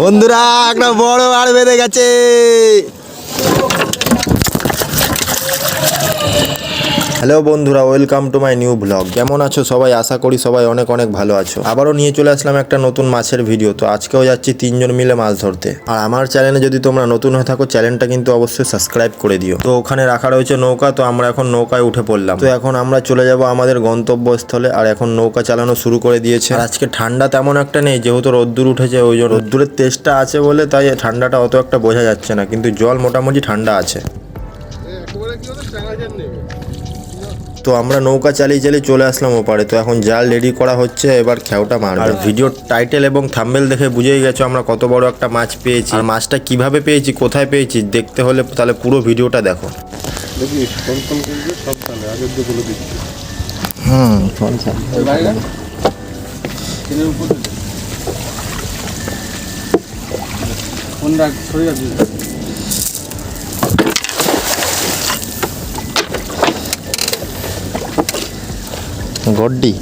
বন্ধুরা একটা বড় আর বেঁধে গেছে। হ্যালো বন্ধুরা, welcome to my new blog. কেমন আছো সবাই? আশা করি সবাই অনেক অনেক ভালো আছো। আবারও নিয়ে চলে আসলাম একটা নতুন মাছের ভিডিও তো আজকেও যাচ্ছি তিনজন মিলে মাছ ধরতে। আর আমার চ্যানেলে যদি তোমরা নতুন হয়ে থাকো চ্যানেলটা কিন্তু অবশ্যই সাবস্ক্রাইব করে দিও। তো ওখানে রাখা রয়েছে নৌকা, তো আমরা এখন নৌকায় উঠে পড়লাম। তো এখন আমরা চলে যাব আমাদের গন্তব্যস্থলে, আর এখন নৌকা চালানো শুরু করে দিয়েছে। আর আজকে ঠান্ডা তেমন একটা নেই, যেহেতু রোদ্দুর উঠেছে, ওই জন্য রোদ্দুরের তেজটা আছে বলে তাই ঠান্ডাটা অত একটা বোঝা যাচ্ছে না। কিন্তু জল মোটামুটি ঠান্ডা আছে। তো আমরা নৌকা চালিয়ে চালিয়ে চলে আসলাম ওপারে। তো এখন জাল রেডি করা হচ্ছে এবার খেওটা মারবে। আর ভিডিওর টাইটেল এবং থাম্বেল দেখে বুঝেই গেছো আমরা কত বড় একটা মাছ পেয়েছি। আর মাছটা কীভাবে পেয়েছি কোথায় পেয়েছি দেখতে হলে তাহলে পুরো ভিডিওটা দেখো। ফোন করবে সব তাহলে আগের দিয়ে বলে দিচ্ছি হুম ফোন রাখ সরে যাবি গড্ডি।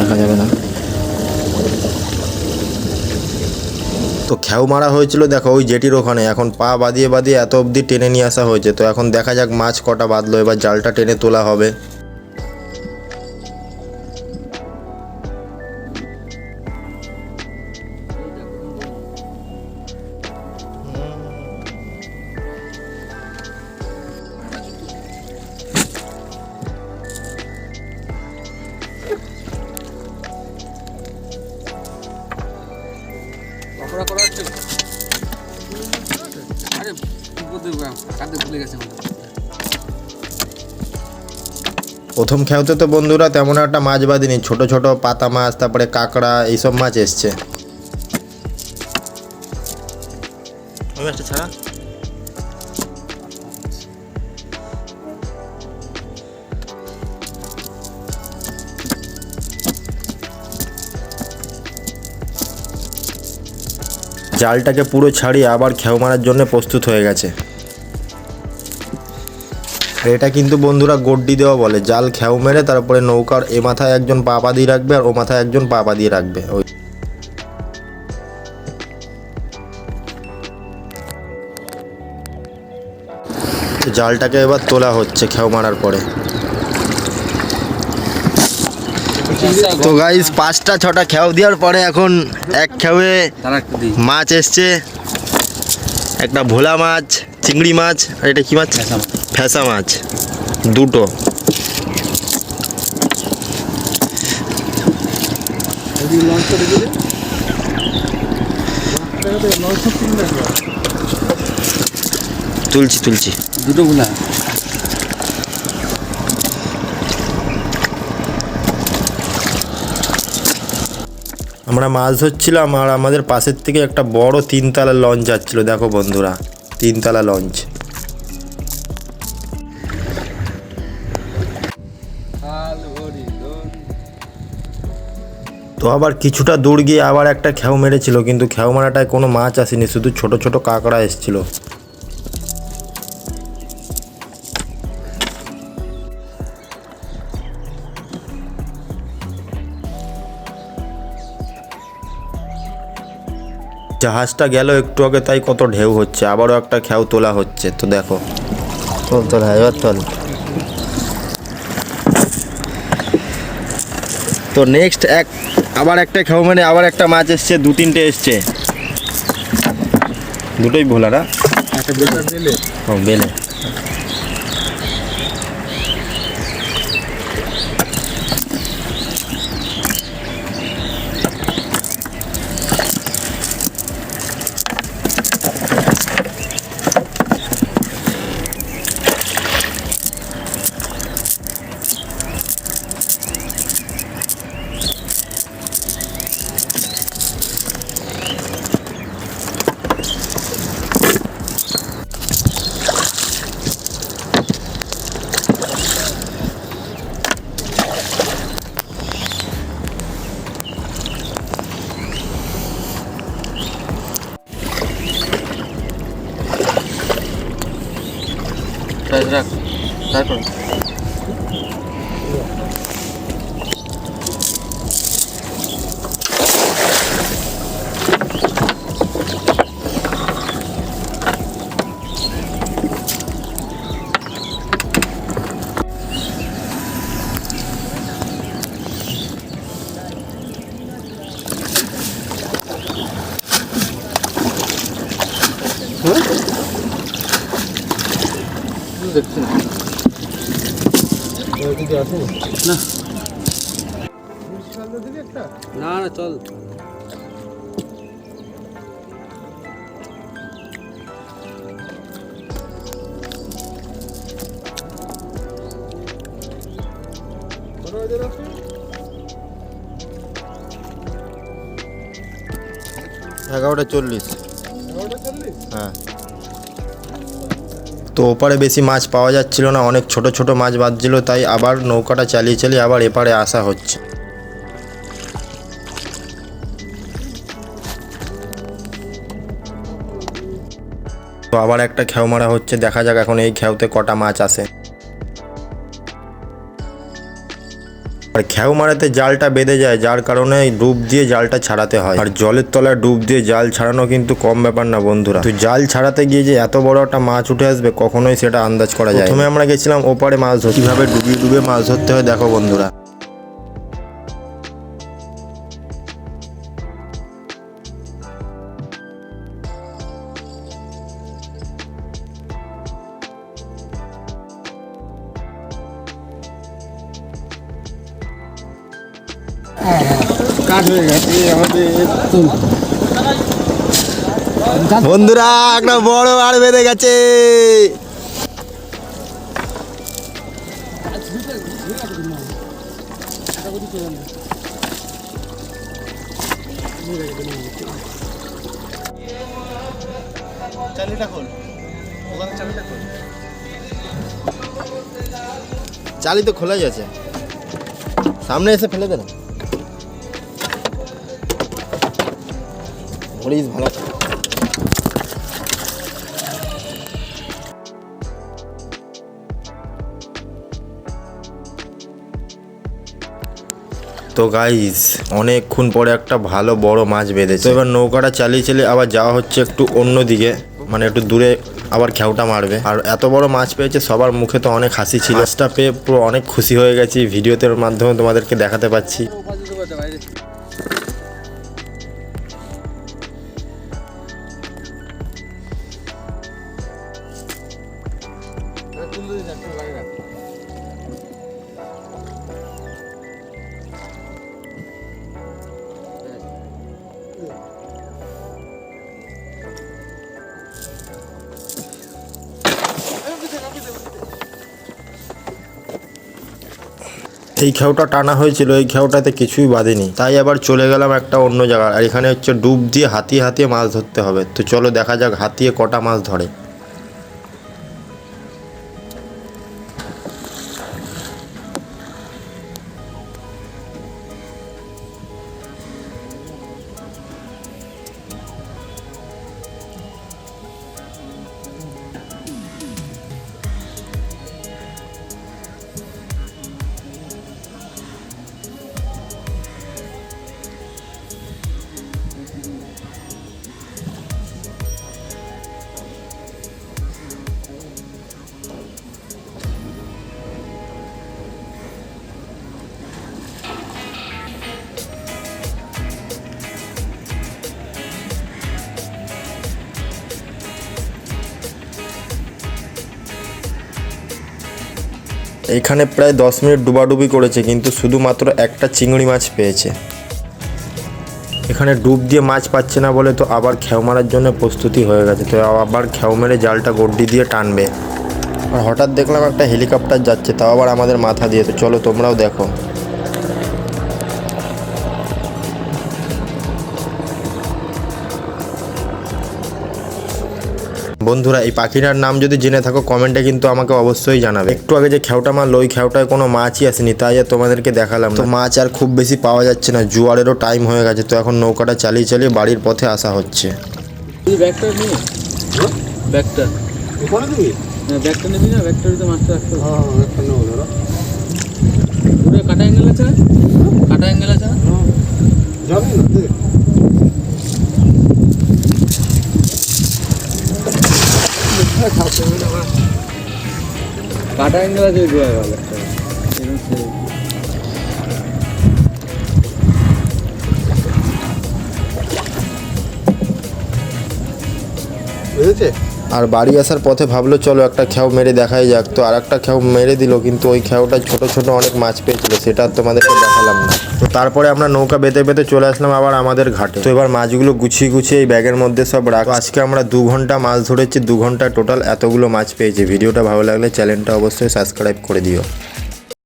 দেখা যাবে না। তো খেউ মারা হয়েছিল, দেখো ওই জেটির ওখানে। এখন পা বাঁধিয়ে বাঁধিয়ে এত অবধি টেনে নিয়ে আসা হয়েছে। তো এখন দেখা যাক মাছ কটা বাঁধলো, এবার জালটা টেনে তোলা হবে। করা হচ্ছে? আরে কি করতে ভুলে গেছে প্রথম খেউতে তো বন্ধুরা তেমন একটা মাছ বাঁধিনি ছোট ছোট পাতা মাছ তারপরে কাঁকড়া এইসব মাছ এসছে। ছাড়া? জালটাকে পুরো ছাড়িয়ে আবার খেউ মারার জন্য প্রস্তুত হয়ে গেছে। এটা কিন্তু বন্ধুরা গড্ডি দেওয়া বলে, জাল খেউ মেরে তারপরে নৌকার এ মাথায় একজন পা দিয়ে রাখবে আর ও মাথায় একজন পা দিয়ে রাখবে। ওই জালটাকে এবার তোলা হচ্ছে খেউ মারার পরে। তো গাইস পাঁচটা ছটা খেউ দেওয়ার পরে এখন এক দিই। মাছ এসছে। একটা ভোলা মাছ চিংড়ি মাছ আর এটা কি মাছ? ফ্যাসা মাছ। দুটো। তুলছি তুলছি। দুটো গুলা আমরা মাছ ধরছিলাম আর আমাদের পাশের থেকে একটা বড় তিনতলা লঞ্চ যাচ্ছিল, দেখো বন্ধুরা, তিনতলা লঞ্চ। তো আবার কিছুটা দূর গিয়ে আবার একটা খেউ মেরেছিল, কিন্তু খেউ মারাটায় কোনো মাছ আসেনি, শুধু ছোট ছোট কাঁকড়া এসেছিল। জাহাজটা গেল একটু আগে তাই কত ঢেউ হচ্ছে। আবারও একটা খেউ তোলা হচ্ছে তো দেখো। তোল তোল হ্যাঁ এবার তোল তো নেক্সট এক আবার একটা খেউ মানে আবার একটা মাছ এসছে দু তিনটে এসছে। দুটোই ভোলা না রাখ তারপর দেখছি না। না। না না চল। এগারোটা চল্লিশ। তো ওপারে বেশি মাছ পাওয়া যাচ্ছিল না, অনেক ছোট ছোট মাছ বাঁধছিল, তাই আবার নৌকাটা চালিয়ে চালিয়ে আবার এপারে আসা হচ্ছে। তো আবার একটা খেউ মারা হচ্ছে, দেখা যাক এখন এই খেউতে কটা মাছ আসে। আর খেউ মারাতে জালটা বেঁধে যায় যার কারণে ডুব দিয়ে জালটা ছাড়াতে হয়। আর জলের তলায় ডুব দিয়ে জাল ছাড়ানো কিন্তু কম ব্যাপার না বন্ধুরা। তো জাল ছাড়াতে গিয়ে যে এত বড় একটা মাছ উঠে আসবে কখনোই সেটা আন্দাজ করা যায় তুমি প্রথমে আমরা গেছিলাম ওপারে মাছ ধরতে। কীভাবে ডুবিয়ে ডুবিয়ে মাছ ধরতে হয় দেখো বন্ধুরা। কাজ হয়ে গেছে আমাদের বন্ধুরা একটা বড় আর বেঁধে গেছে। চালি তো খোলাই আছে। সামনে এসে ফেলে দে না ধরিস ভালো। তো গাইস অনেকক্ষণ পরে একটা ভালো বড় মাছ বেঁধেছে। এবার নৌকাটা চালিয়ে চালিয়ে আবার যাওয়া হচ্ছে একটু অন্য দিকে মানে একটু দূরে আবার খেউটা মারবে। আর এত বড় মাছ পেয়েছে সবার মুখে তো অনেক হাসি ছিল। মাছটা পেয়ে পুরো অনেক খুশি হয়ে গেছি ভিডিওতে মাধ্যমে তোমাদেরকে দেখাতে পাচ্ছি। এই খেউটা টানা হয়েছিল, এই খেউটাতে কিছুই বাঁধেনি। তাই আবার চলে গেলাম একটা অন্য জায়গায়। আর এখানে হচ্ছে ডুব দিয়ে হাতিয়ে হাতিয়ে মাছ ধরতে হবে। তো চলো দেখা যাক হাতিয়ে কটা মাছ ধরে। এইখানে প্রায় দশ মিনিট ডুবাডুবি করেছে, কিন্তু শুধুমাত্র একটা চিংড়ি মাছ পেয়েছে। এখানে ডুব দিয়ে মাছ পাচ্ছে না বলে তো আবার খেউ মারার জন্য প্রস্তুতি হয়ে গেছে। তো আবার খেউ মেরে জালটা গড্ডি দিয়ে টানবে। আর হঠাৎ দেখলাম একটা হেলিকপ্টার যাচ্ছে, তাও আবার আমাদের মাথা দিয়ে। তো চলো তোমরাও দেখো। বন্ধুরা এই পাখিটার নাম যদি জেনে থাকো কমেন্টে কিন্তু আমাকে অবশ্যই জানাবে। একটু আগে যে খেউটা মারলো ওই খেউটায় কোনো মাছই আসেনি তাই আর তোমাদেরকে দেখালাম তো মাছ আর খুব বেশি পাওয়া যাচ্ছে না জোয়ারেরও টাইম হয়ে গেছে তো এখন নৌকাটা চালিয়ে চালিয়ে বাড়ির পথে আসা হচ্ছে। ব্যাগটা নিয়ে ব্যাগটা। ব্যাগটা নিবি না? ব্যাগটার ভিতরে মাছটা রাখতে হবে। হ্যাঁ হ্যাঁ পুরো কাটা অ্যাঙ্গেল আছে? কাটা অ্যাঙ্গেল আছে? যাবি না দেখ কাটা দিয়ে গেল। আর বাড়ি আসার পথে ভাবলো, চলো একটা খেও মেরে দেখাই যাক। তো আর একটা খেও মেরে দিল, কিন্তু ওই খেওটা ছোট ছোট অনেক মাছ পেয়েছিল, সেটা তোমাদেরকে দেখালাম না। তো তারপরে আমরা নৌকা বেঁধে বেঁধে চলে আসলাম আবার আমাদের ঘাটে। তো এবার মাছগুলো গুছিয়ে গুছিয়ে এই ব্যাগের মধ্যে সব রাখ। আজকে আমরা দু ঘণ্টা মাছ ধরেছি, দু ঘণ্টা টোটাল এতগুলো মাছ পেয়েছি। ভিডিওটা ভালো লাগলে চ্যানেলটা অবশ্যই সাবস্ক্রাইব করে দিও।